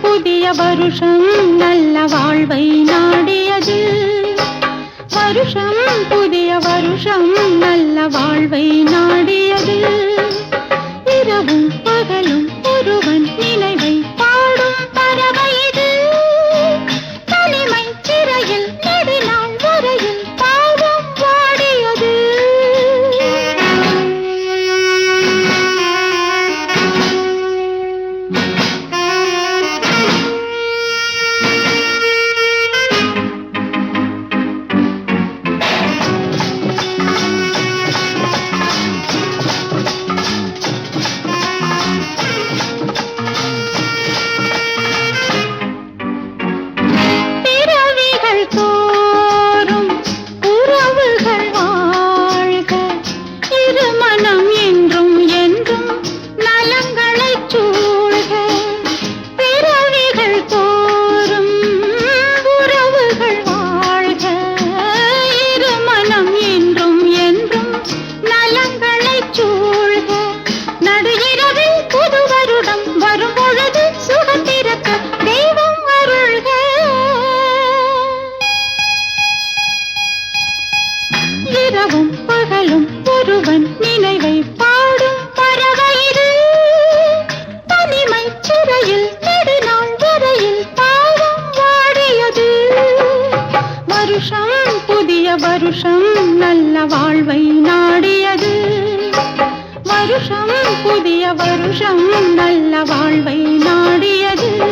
புதிய வருஷம் நல்ல வாழ்வை நாடியது. வருஷம் புதிய வருஷம் நல்ல வாழ்வை நாடியது. வருஷம் நல்ல வாழ்வை நாடியது. வருஷம் புதிய வருஷம் நல்ல வாழ்வை நாடியது.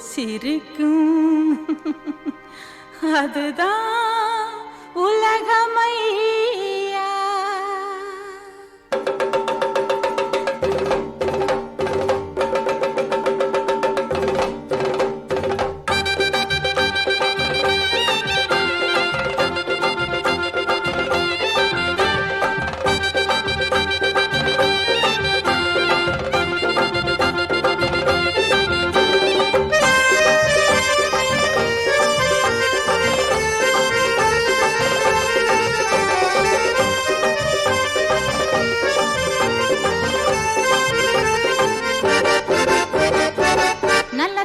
சிரிக்கும். அதுதான் உலகமை.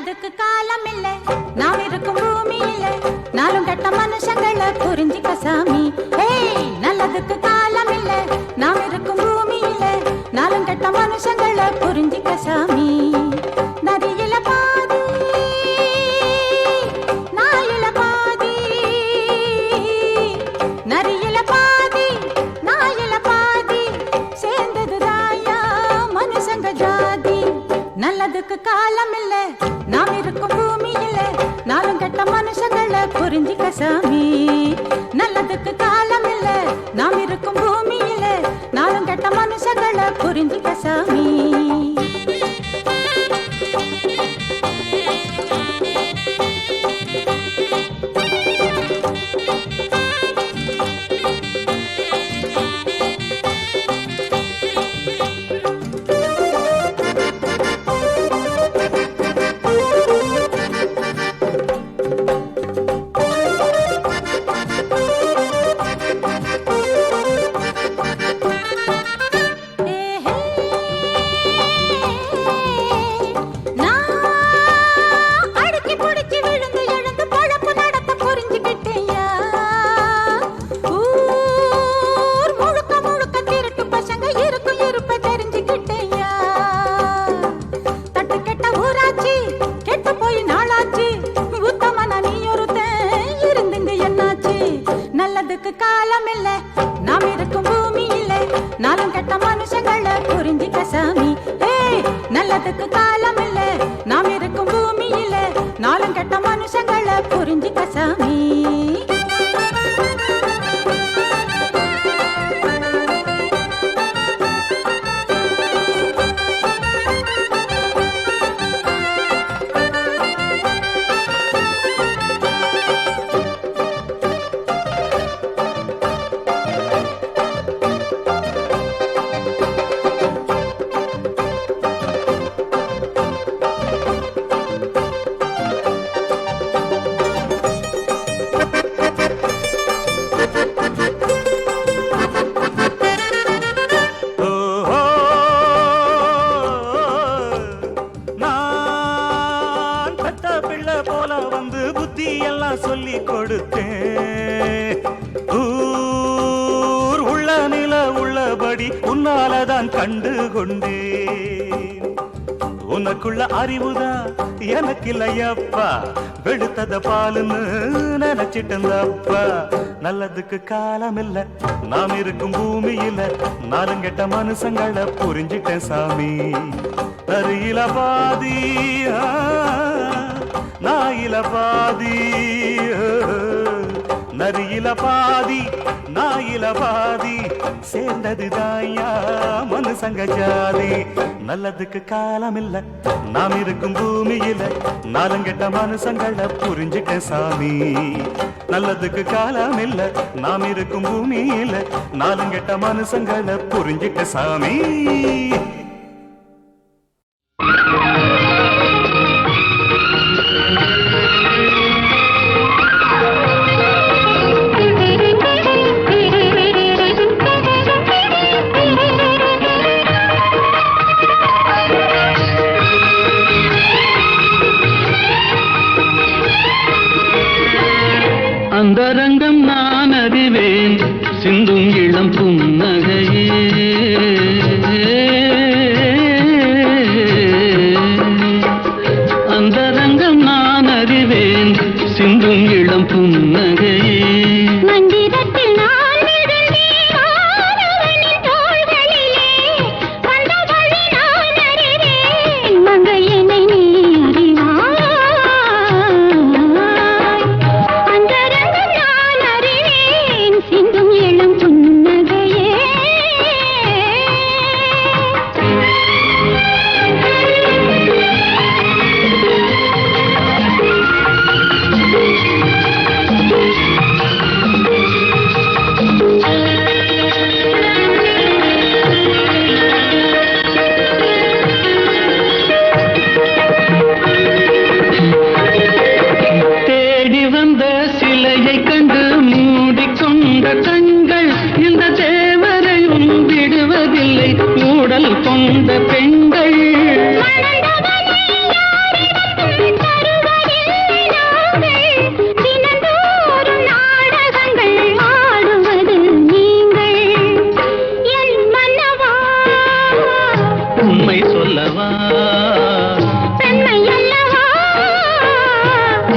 அதுக்கு அறிவுதா? எனக்கு இல்லையப்பா வெளுத்தத பாலுன்னு நினைச்சிட்டந்தப்பா நல்லதுக்கு காலம் இல்ல நாம் இருக்கும் பூமியில நாலும் கெட்ட மனுஷங்களை புரிஞ்சிட்டேன் சாமி. தருகில பாதி நாயில பாதி நரியில பாதி நாயில பாதி சேர்ந்தது தாயா மனுசங்க ஜாதி. நல்லதுக்கு காலம் இல்ல நாம் இருக்கும் பூமியில நாலங்கெட்ட மனுஷங்களை புரிஞ்சுக்க சாமி. நல்லதுக்கு காலம் இல்ல நாம் இருக்கும் பூமியில நாலங்கெட்ட மனுஷங்களை புரிஞ்சுக்க சாமி. சுந்தர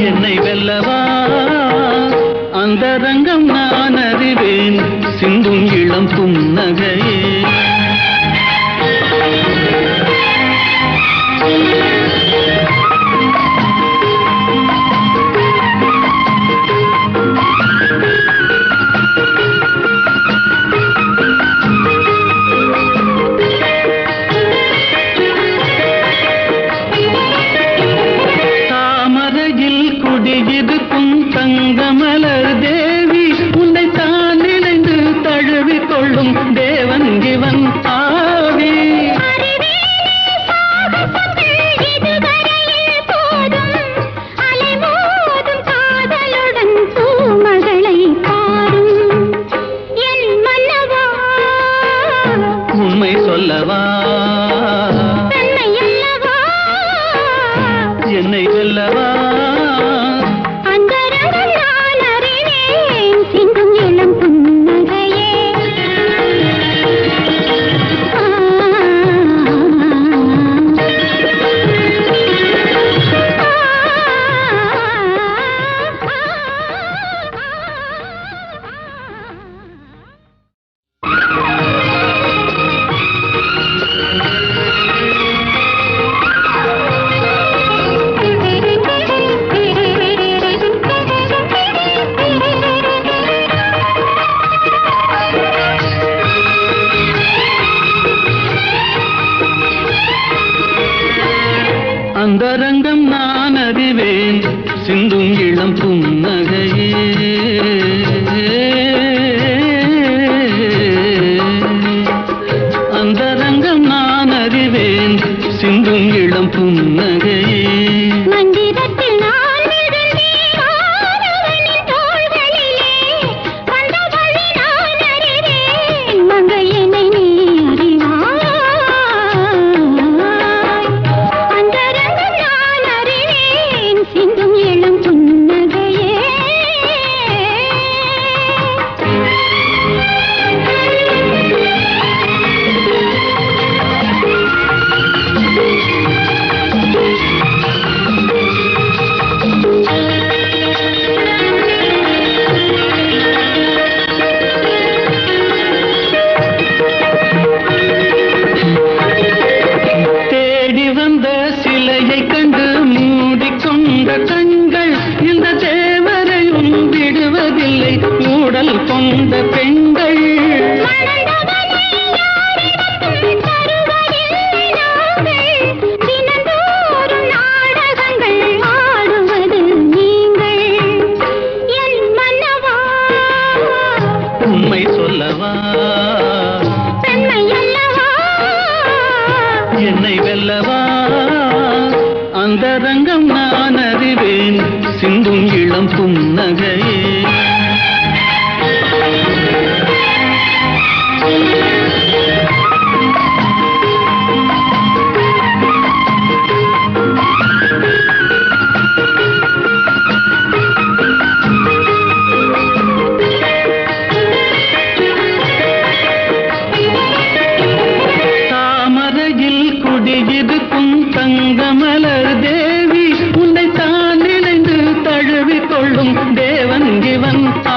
என்னை வெல்லவா? அந்த ரங்கம் நான் அறிவேன். சிந்தும் இளம் புன்னகை அந்த ரங்கம் நான் அறிவேன் சிந்தும் இளம் புன்னகை ಕಿಂಚ